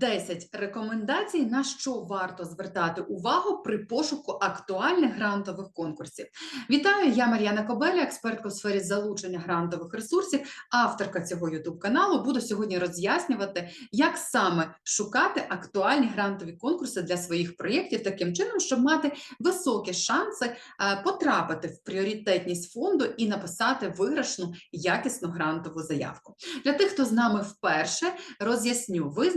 топ-10 рекомендацій, на що варто звертати увагу при пошуку актуальних грантових конкурсів. Вітаю, я Мар'яна Кобеля, експертка у сфері залучення грантових ресурсів, авторка цього youtube каналу. Буду сьогодні роз'яснювати, як саме шукати актуальні грантові конкурси для своїх проєктів, таким чином, щоб мати високі шанси е, потрапити в пріоритетність фонду і написати виграшну якісну грантову заявку. Для тих, хто з нами вперше, роз'ясню, ви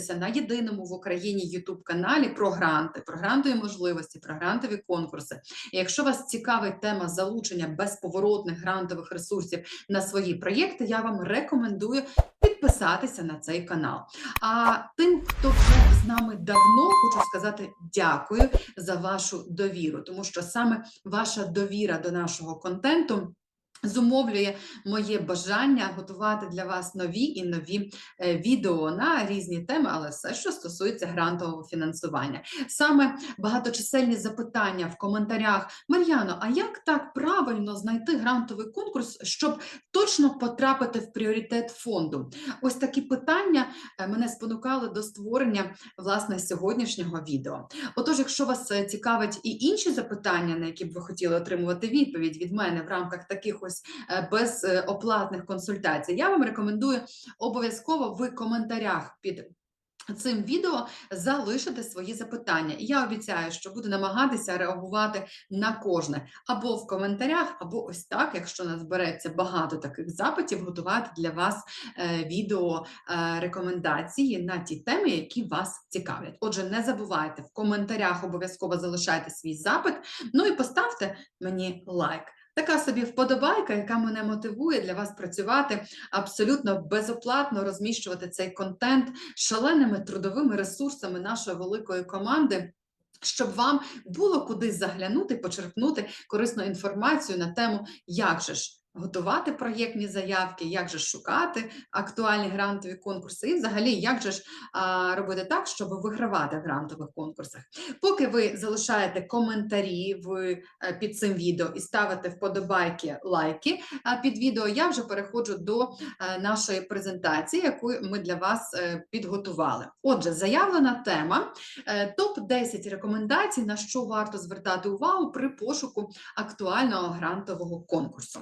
знаходитеся на єдиному в Україні youtube каналі про гранти, про грантові можливості, про грантові конкурси. І якщо вас цікавить тема залучення безповоротних грантових ресурсів на свої проєкти, я вам рекомендую підписатися на цей канал. А тим, хто вже з нами давно, хочу сказати дякую за вашу довіру, тому що саме ваша довіра до нашого контенту. Зумовлює моє бажання готувати для вас нові і нові е, відео на різні теми, але все, що стосується грантового фінансування. Саме багаточисельні запитання в коментарях Мар'яно, а як так правильно знайти грантовий конкурс, щоб точно потрапити в пріоритет фонду? Ось такі питання е, мене спонукали до створення власне сьогоднішнього відео. Отож, якщо вас е, цікавить і інші запитання, на які б ви хотіли отримувати відповідь від мене в рамках таких ось е, безоплатних консультацій, я вам рекомендую обов'язково в коментарях під. Цим відео залишити свої запитання. І я обіцяю, що буду намагатися реагувати на кожне або в коментарях, або ось так, якщо назбереться багато таких запитів, готувати для вас е, відео е, рекомендації на ті теми, які вас цікавлять. Отже, не забувайте в коментарях обов'язково залишайте свій запит. Ну і поставте мені лайк. Така собі вподобайка, яка мене мотивує для вас працювати абсолютно безоплатно, розміщувати цей контент шаленими трудовими ресурсами нашої великої команди. Щоб вам було куди заглянути, почерпнути корисну інформацію на тему, як же ж готувати проєктні заявки, як же шукати актуальні грантові конкурси, і взагалі, як же ж а, робити так, щоб вигравати в грантових конкурсах. Поки ви залишаєте коментарі в, е, під цим відео і ставите вподобайки, лайки а, під відео, я вже переходжу до е, нашої презентації, яку ми для вас е, підготували. Отже, заявлена тема топ-10 рекомендацій, на що варто звертати увагу при пошуку актуального грантового конкурсу.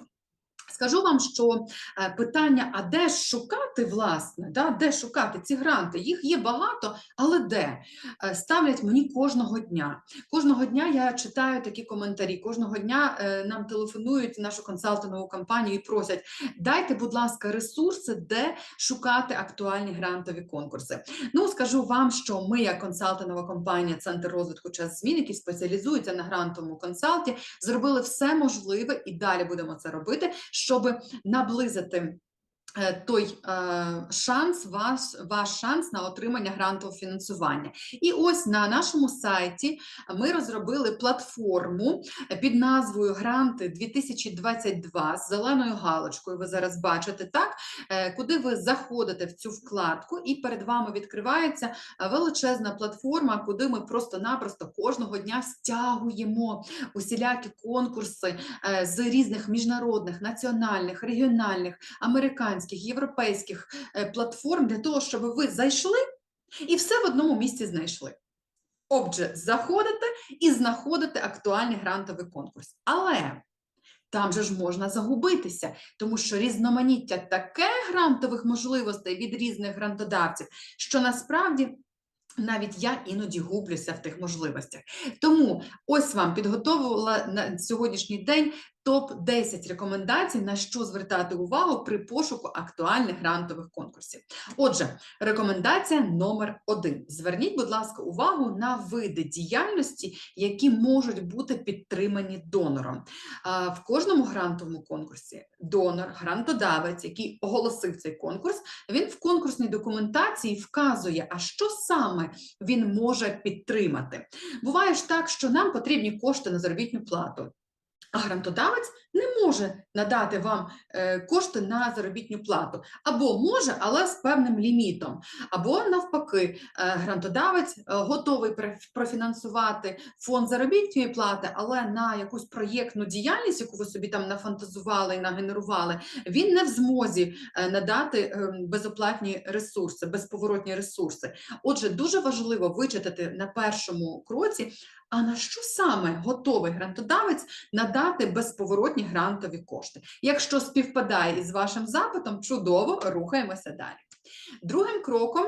Скажу вам, що е, питання, а де ж шукати, власне, да, де шукати ці гранти? Їх є багато, але де? Е, ставлять мені кожного дня. Кожного дня я читаю такі коментарі, кожного дня е, нам телефонують нашу консалтингову компанію і просять, дайте, будь ласка, ресурси, де шукати актуальні грантові конкурси. Ну, скажу вам, що ми, як консалтингова компанія, Центр розвитку час змін, який спеціалізується на грантовому консалті, зробили все можливе і далі будемо це робити щоб наблизити той е, шанс, ваш, ваш шанс на отримання грантового фінансування. І ось на нашому сайті ми розробили платформу під назвою Гранти 2022 з зеленою галочкою. Ви зараз бачите так, е, куди ви заходите в цю вкладку, і перед вами відкривається величезна платформа, куди ми просто-напросто кожного дня стягуємо усілякі конкурси з різних міжнародних, національних, регіональних, американських американських, європейських е, платформ для того, щоб ви зайшли і все в одному місці знайшли. Отже, заходите і знаходите актуальний грантовий конкурс. Але там же ж можна загубитися, тому що різноманіття таке грантових можливостей від різних грантодавців, що насправді. Навіть я іноді гублюся в тих можливостях. Тому ось вам підготовила на сьогоднішній день топ-10 рекомендацій, на що звертати увагу при пошуку актуальних грантових конкурсів. Отже, рекомендація номер один. Зверніть, будь ласка, увагу на види діяльності, які можуть бути підтримані донором. В кожному грантовому конкурсі донор, грантодавець, який оголосив цей конкурс, він в конкурсній документації вказує, а що саме він може підтримати. Буває ж так, що нам потрібні кошти на заробітну плату. А грантодавець не може надати вам е, кошти на заробітну плату. Або може, але з певним лімітом. Або навпаки, е, грантодавець е, готовий профінансувати фонд заробітної плати, але на якусь проєктну діяльність, яку ви собі там нафантазували і нагенерували, він не в змозі надати безоплатні ресурси, безповоротні ресурси. Отже, дуже важливо вичитати на першому кроці, а на що саме готовий грантодавець надати безповоротні грантові кошти. Якщо співпадає із вашим запитом, чудово рухаємося далі. Другим кроком.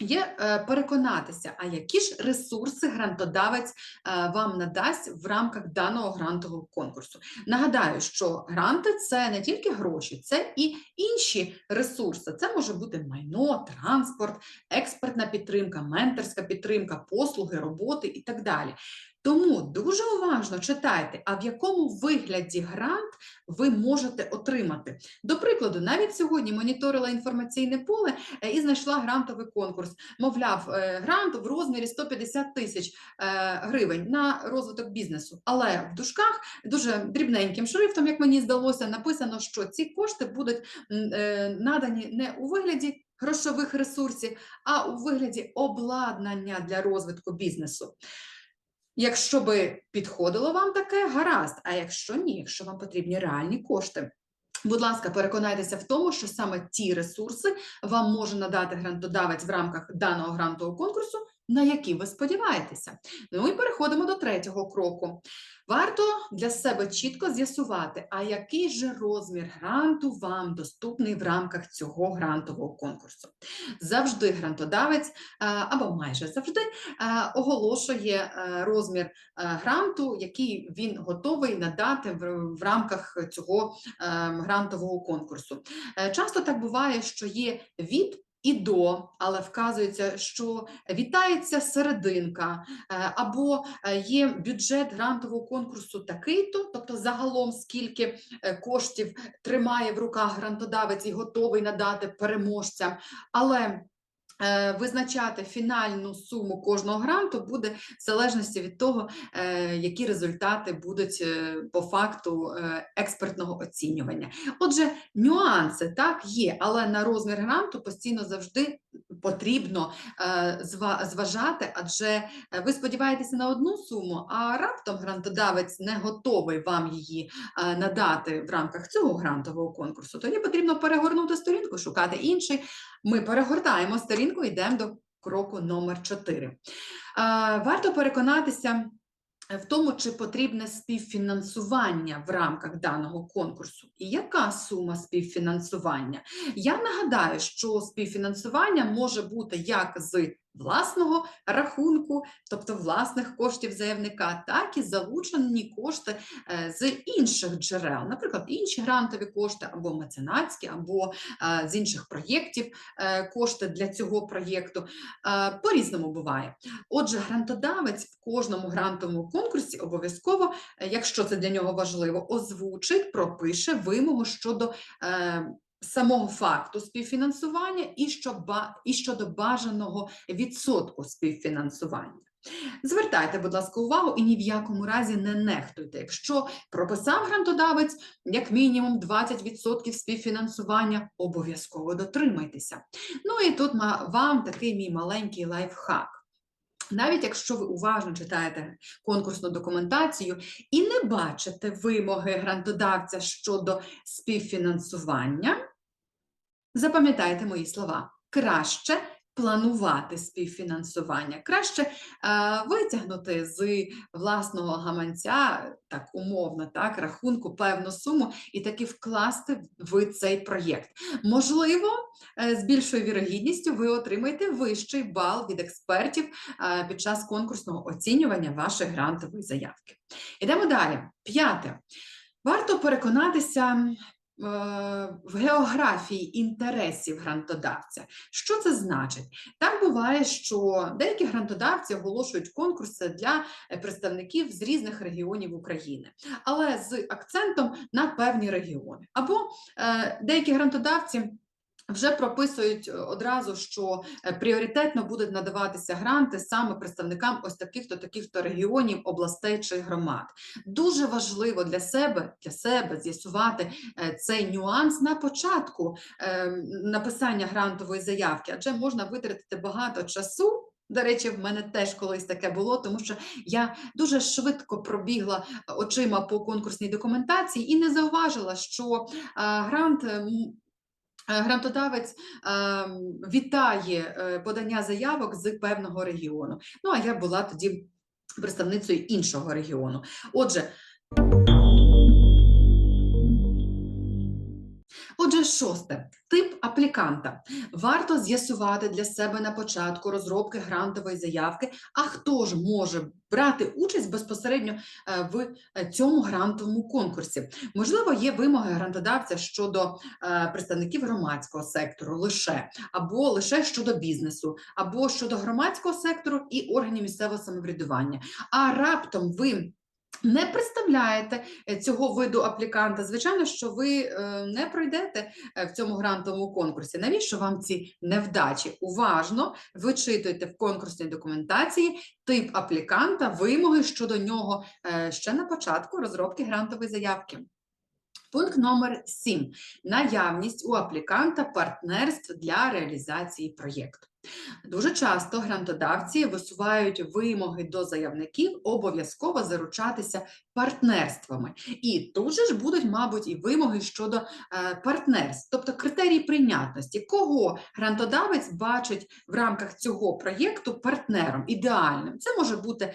Є е, переконатися, а які ж ресурси грантодавець е, вам надасть в рамках даного грантового конкурсу. Нагадаю, що гранти це не тільки гроші, це і інші ресурси. Це може бути майно, транспорт, експертна підтримка, менторська підтримка, послуги, роботи і так далі. Тому дуже уважно читайте, а в якому вигляді грант ви можете отримати. До прикладу, навіть сьогодні моніторила інформаційне поле е, і знайшла грантовий конкурс. Мовляв, е, грант в розмірі 150 тисяч е, гривень на розвиток бізнесу. Але в дужках дуже дрібненьким шрифтом, як мені здалося, написано, що ці кошти будуть надані не у вигляді грошових ресурсів, а у вигляді обладнання для розвитку бізнесу. Якщо би підходило вам таке, гаразд. А якщо ні, якщо вам потрібні реальні кошти, будь ласка, переконайтеся в тому, що саме ті ресурси вам може надати грантодавець в рамках даного грантового конкурсу, на які ви сподіваєтеся. Ну і переходимо до третього кроку. Варто для себе чітко з'ясувати, а який же розмір гранту вам доступний в рамках цього грантового конкурсу. Завжди грантодавець, або майже завжди, оголошує е, розмір е, гранту, який він готовий надати в, рамках цього е, грантового конкурсу. Е, Часто так буває, що є від і до, але вказується, що вітається серединка, е, або е, є бюджет грантового конкурсу такий-то, тобто загалом скільки е, коштів тримає в руках грантодавець і готовий надати переможцям. Але Визначати фінальну суму кожного гранту буде в залежності від того, е, які результати будуть е, по факту е, експертного оцінювання. Отже, нюанси так є, але на розмір гранту постійно завжди потрібно е, зважати, адже е, ви сподіваєтеся на одну суму, а раптом грантодавець не готовий вам її е, надати в рамках цього грантового конкурсу. Тоді потрібно перегорнути сторінку, шукати інший. Ми перегортаємо сторінку, йдемо до кроку номер 4. Варто переконатися в тому, чи потрібне співфінансування в рамках даного конкурсу, і яка сума співфінансування. Я нагадаю, що співфінансування може бути як з власного рахунку, тобто власних коштів заявника, так і залучені кошти е, з інших джерел, наприклад, інші грантові кошти або меценатські, або е, з інших проєктів е, кошти для цього проєкту. Е, По-різному буває. Отже, грантодавець в кожному грантовому конкурсі обов'язково, якщо це для нього важливо, озвучить, пропише вимогу щодо самого факту співфінансування і, і щодо бажаного відсотку співфінансування. Звертайте, будь ласка, увагу і ні в якому разі не нехтуйте. Якщо прописав грантодавець як мінімум 20% співфінансування, обов'язково дотримайтеся. Ну і тут вам такий мій маленький лайфхак. Навіть якщо ви уважно читаєте конкурсну документацію і не бачите вимоги грантодавця щодо співфінансування, запам'ятайте мої слова. Краще планувати співфінансування, краще е, витягнути з власного гаманця, так умовно, так, рахунку певну суму і таки вкласти в цей проєкт. Можливо, е, з більшою вірогідністю ви отримаєте вищий бал від експертів е, під час конкурсного оцінювання вашої грантової заявки. Ідемо далі. П'яте. Варто переконатися в географії інтересів грантодавця. Що це значить? Так буває, що деякі грантодавці оголошують конкурси для е, представників з різних регіонів України, але з акцентом на певні регіони. Або е, деякі грантодавці вже прописують е, одразу, що е, пріоритетно будуть надаватися гранти саме представникам ось таких-то таких-то регіонів, областей чи громад. Дуже важливо для себе для себе з'ясувати е, цей нюанс на початку написання грантової заявки, адже можна витратити багато часу. До речі, в мене теж колись таке було, тому що я дуже швидко пробігла очима по конкурсній документації і не зауважила, що грант. Е, е, Грантодавець ем, вітає е, подання заявок з певного регіону. Ну а я була тоді представницею іншого регіону. Отже, шосте тип апліканта. Варто з'ясувати для себе на початку розробки грантової заявки, а хто ж може брати участь безпосередньо е, в е, цьому грантовому конкурсі. Можливо, є вимоги грантодавця щодо е, представників громадського сектору лише, або лише щодо бізнесу, або щодо громадського сектору і органів місцевого самоврядування. А раптом ви не представляєте е, цього виду апліканта, звичайно, що ви е, не пройдете е, в цьому грантовому конкурсі. Навіщо вам ці невдачі? Уважно вичитуйте в конкурсній документації тип апліканта, вимоги щодо нього ще на початку розробки грантової заявки. Пункт номер 7. Наявність у апліканта партнерств для реалізації проєкту. Дуже часто грантодавці висувають вимоги до заявників обов'язково заручатися партнерствами. І тут же ж будуть, мабуть, і вимоги щодо е, партнерств, тобто критерії прийнятності, кого грантодавець бачить в рамках цього проєкту партнером ідеальним. Це може бути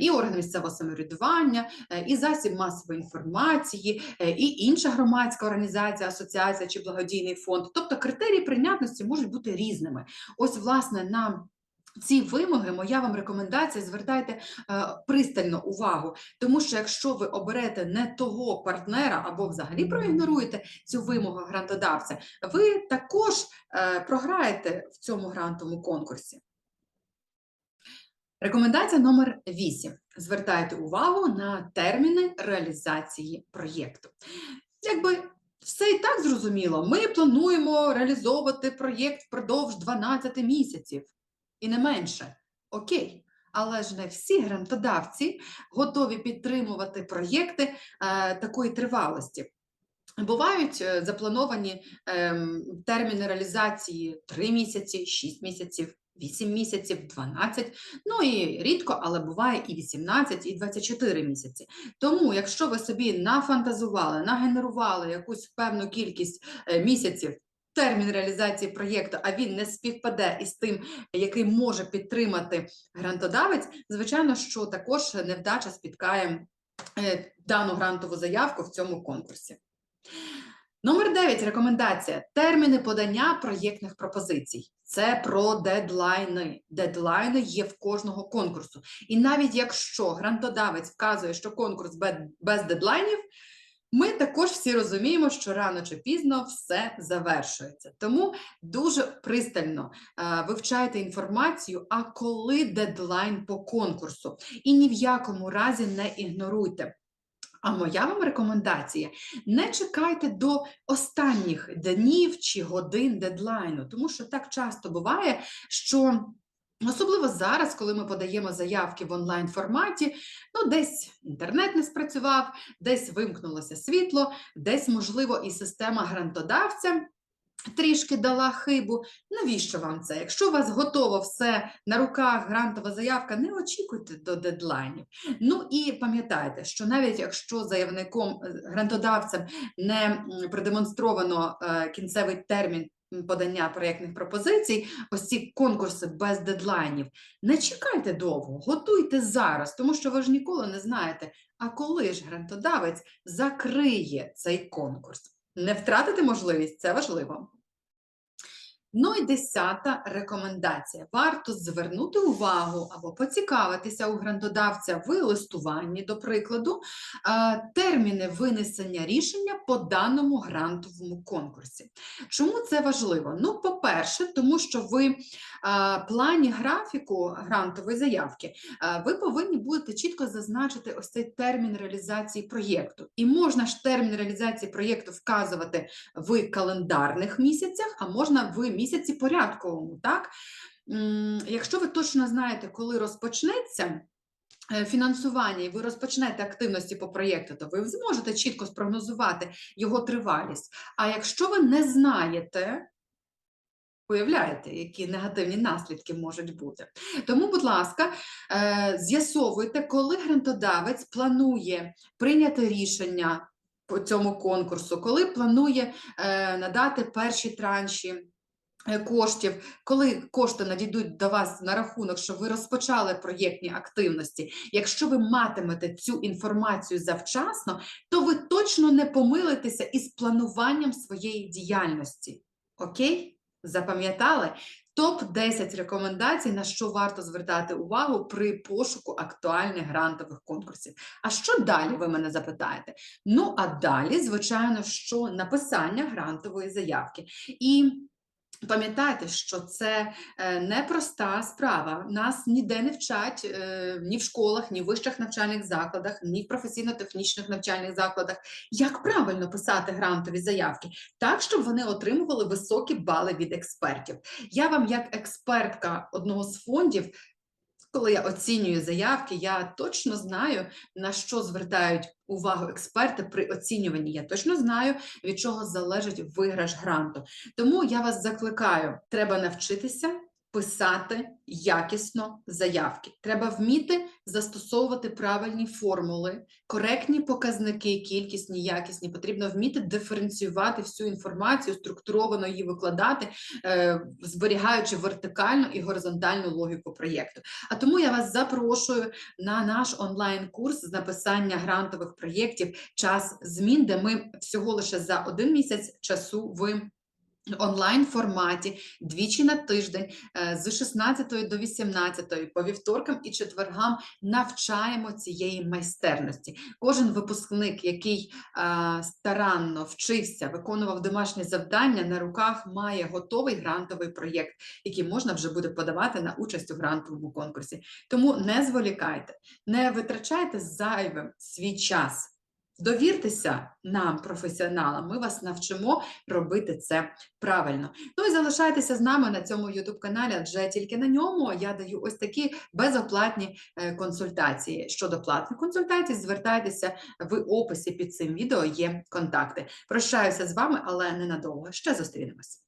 і орган місцевого самоврядування, е, і засіб масової інформації, е, і інша громадська організація, асоціація чи благодійний фонд. Тобто критерії прийнятності можуть бути різними. Ось, власне, на ці вимоги, моя вам рекомендація, звертайте е, пристально увагу, тому що якщо ви оберете не того партнера або взагалі проігноруєте цю вимогу грантодавця, ви також е, програєте в цьому грантовому конкурсі. Рекомендація номер 8. Звертайте увагу на терміни реалізації проєкту. Якби все і так зрозуміло, ми плануємо реалізовувати проєкт впродовж 12 місяців і не менше. Окей. Але ж не всі грантодавці готові підтримувати проєкти е, такої тривалості. Бувають е, заплановані ем, терміни реалізації 3 місяці, 6 місяців, 8 місяців, 12, ну і рідко, але буває і 18, і 24 місяці. Тому, якщо ви собі нафантазували, нагенерували якусь певну кількість е, місяців, термін реалізації проєкту, а він не співпаде із тим, який може підтримати грантодавець, звичайно, що також невдача спіткає е, дану грантову заявку в цьому конкурсі. Номер 9. Рекомендація. Терміни подання проєктних пропозицій. Це про дедлайни. Дедлайни є в кожного конкурсу. І навіть якщо грантодавець вказує, що конкурс бе- без дедлайнів, ми також всі розуміємо, що рано чи пізно все завершується. Тому дуже пристально е, вивчайте інформацію, а коли дедлайн по конкурсу. І ні в якому разі не ігноруйте. А моя вам рекомендація: не чекайте до останніх днів чи годин дедлайну, тому що так часто буває, що. Особливо зараз, коли ми подаємо заявки в онлайн форматі, ну десь інтернет не спрацював, десь вимкнулося світло, десь, можливо, і система грантодавця трішки дала хибу. Навіщо вам це? Якщо у вас готово все на руках, грантова заявка, не очікуйте до дедлайнів. Ну і пам'ятайте, що навіть якщо заявником е, грантодавцем не продемонстровано е, кінцевий термін. Подання проєктних пропозицій, ось ці конкурси без дедлайнів. Не чекайте довго, готуйте зараз, тому що ви ж ніколи не знаєте, а коли ж грантодавець закриє цей конкурс. Не втратити можливість це важливо. Ну і десята рекомендація. Варто звернути увагу або поцікавитися у грантодавця в листуванні, до прикладу, терміни винесення рішення по даному грантовому конкурсі. Чому це важливо? Ну, по-перше, тому що ви плані графіку грантової заявки ви повинні будете чітко зазначити ось цей термін реалізації проєкту. І можна ж термін реалізації проєкту вказувати в календарних місяцях, а можна в місяці порядковому. Так? Якщо ви точно знаєте, коли розпочнеться. е, Фінансування, і ви розпочнете активності по проєкту, то ви зможете чітко спрогнозувати його тривалість. А якщо ви не знаєте, уявляєте, які негативні наслідки можуть бути. Тому, будь ласка, е, з'ясовуйте, коли грантодавець планує прийняти рішення по цьому конкурсу, коли планує е, надати перші транші. е, Коштів, коли кошти надійдуть до вас на рахунок, що ви розпочали проєктні активності. Якщо ви матимете цю інформацію завчасно, то ви точно не помилитеся із плануванням своєї діяльності. Окей? Запам'ятали? Топ-10 рекомендацій, на що варто звертати увагу при пошуку актуальних грантових конкурсів. А що далі, ви мене запитаєте? Ну, а далі, звичайно, що написання грантової заявки. І Пам'ятайте, що це е, непроста справа. Нас ніде не вчать е, ні в школах, ні в вищих навчальних закладах, ні в професійно-технічних навчальних закладах, як правильно писати грантові заявки, так, щоб вони отримували високі бали від експертів. Я вам, як експертка одного з фондів, коли я оцінюю заявки, я точно знаю, на що звертають увагу експерти при оцінюванні. Я точно знаю, від чого залежить виграш гранту. Тому я вас закликаю, треба навчитися писати якісно заявки. Треба вміти застосовувати правильні формули, коректні показники, кількісні, якісні. Потрібно вміти диференціювати всю інформацію, структуровано її викладати, е, зберігаючи вертикальну і горизонтальну логіку проєкту. А тому я вас запрошую на наш онлайн-курс з написання грантових проєктів час змін, де ми всього лише за один місяць часу в онлайн форматі двічі на тиждень е, з 16 до 18 по вівторкам і четвергам навчаємо цієї майстерності. Кожен випускник, який е, старанно вчився, виконував домашні завдання на руках, має готовий грантовий проєкт, який можна вже буде подавати на участь у грантовому конкурсі. Тому не зволікайте, не витрачайте зайвим свій час. Довіртеся нам, професіоналам, ми вас навчимо робити це правильно. Ну і залишайтеся з нами на цьому youtube каналі адже тільки на ньому я даю ось такі безоплатні е, консультації. Щодо платних консультацій, звертайтеся в описі під цим відео є контакти. Прощаюся з вами, але ненадовго. Ще зустрінемось.